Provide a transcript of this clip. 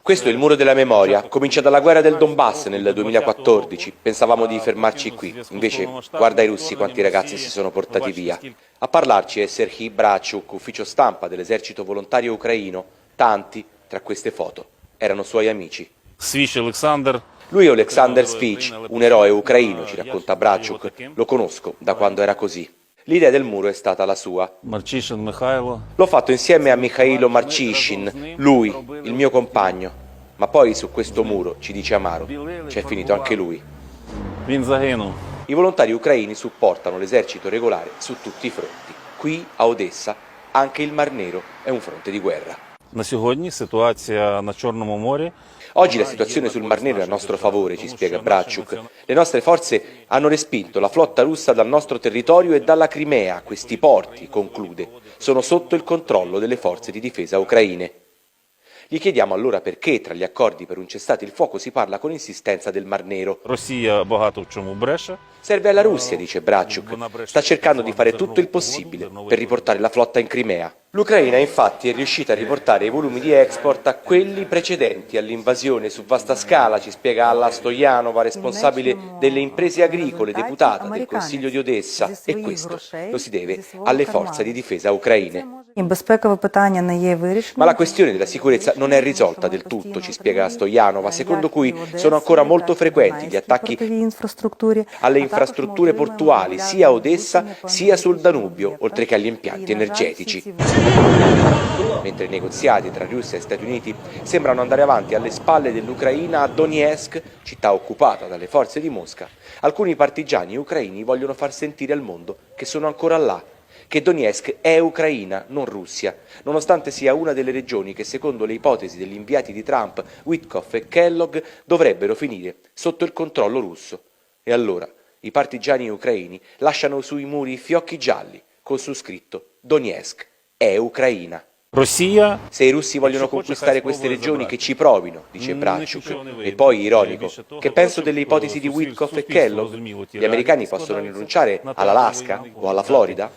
Questo è il muro della memoria. Comincia dalla guerra del Donbass nel 2014. Pensavamo di fermarci qui. Invece, guarda i russi quanti ragazzi si sono portati via. A parlarci è Serhii Brachuk, ufficio stampa dell'esercito volontario ucraino. Tanti, tra queste foto, erano suoi amici. Lui è Oleksandr Svich, un eroe ucraino, ci racconta Brachuk. Lo conosco da quando era così. L'idea del muro è stata la sua. L'ho fatto insieme a Mikhailo Marcishin, lui, il mio compagno. Ma poi su questo muro, ci dice Amaro, c'è finito anche lui. I volontari ucraini supportano l'esercito regolare su tutti i fronti. Qui, a Odessa, anche il Mar Nero è un fronte di guerra. На сьогодні ситуація на Чорному морі Oggi la situazione sul Mar Nero è a nostro favore, ci spiega Brachuk. Le nostre forze hanno respinto la flotta russa dal nostro territorio e dalla Crimea. Questi porti, conclude, sono sotto il controllo delle forze di difesa ucraine. Gli chiediamo allora perché tra gli accordi per un cessate il fuoco si parla con insistenza del Mar Nero. Росія багато в чому бреше. Serve alla Russia, dice Brachuk. Sta cercando di fare tutto il possibile per riportare la flotta in Crimea. L'Ucraina infatti è riuscita a riportare i volumi di export a quelli precedenti all'invasione su vasta scala, ci spiega Alla Stojanova, responsabile delle imprese agricole, deputata del Consiglio di Odessa, e questo lo si deve alle forze di difesa ucraine. Ma la questione della sicurezza non è risolta del tutto, ci spiega Stojanova, secondo cui sono ancora molto frequenti gli attacchi alle infrastrutture portuali sia a Odessa sia sul Danubio, oltre che agli impianti energetici. Mentre i negoziati tra Russia e Stati Uniti sembrano andare avanti alle spalle dell'Ucraina a Donetsk, città occupata dalle forze di Mosca, alcuni partigiani ucraini vogliono far sentire al mondo che sono ancora là, che Donetsk è Ucraina, non Russia, nonostante sia una delle regioni che secondo le ipotesi degli inviati di Trump, Witkoff e Kellogg dovrebbero finire sotto il controllo russo. E allora i partigiani ucraini lasciano sui muri fiocchi gialli con su scritto Donetsk è Ucraina. Se i russi vogliono conquistare queste regioni, che ci provino, dice Bracciuk. E poi, ironico, che penso delle ipotesi di Witkoff e Kellogg? Gli americani possono rinunciare all'Alaska o alla Florida?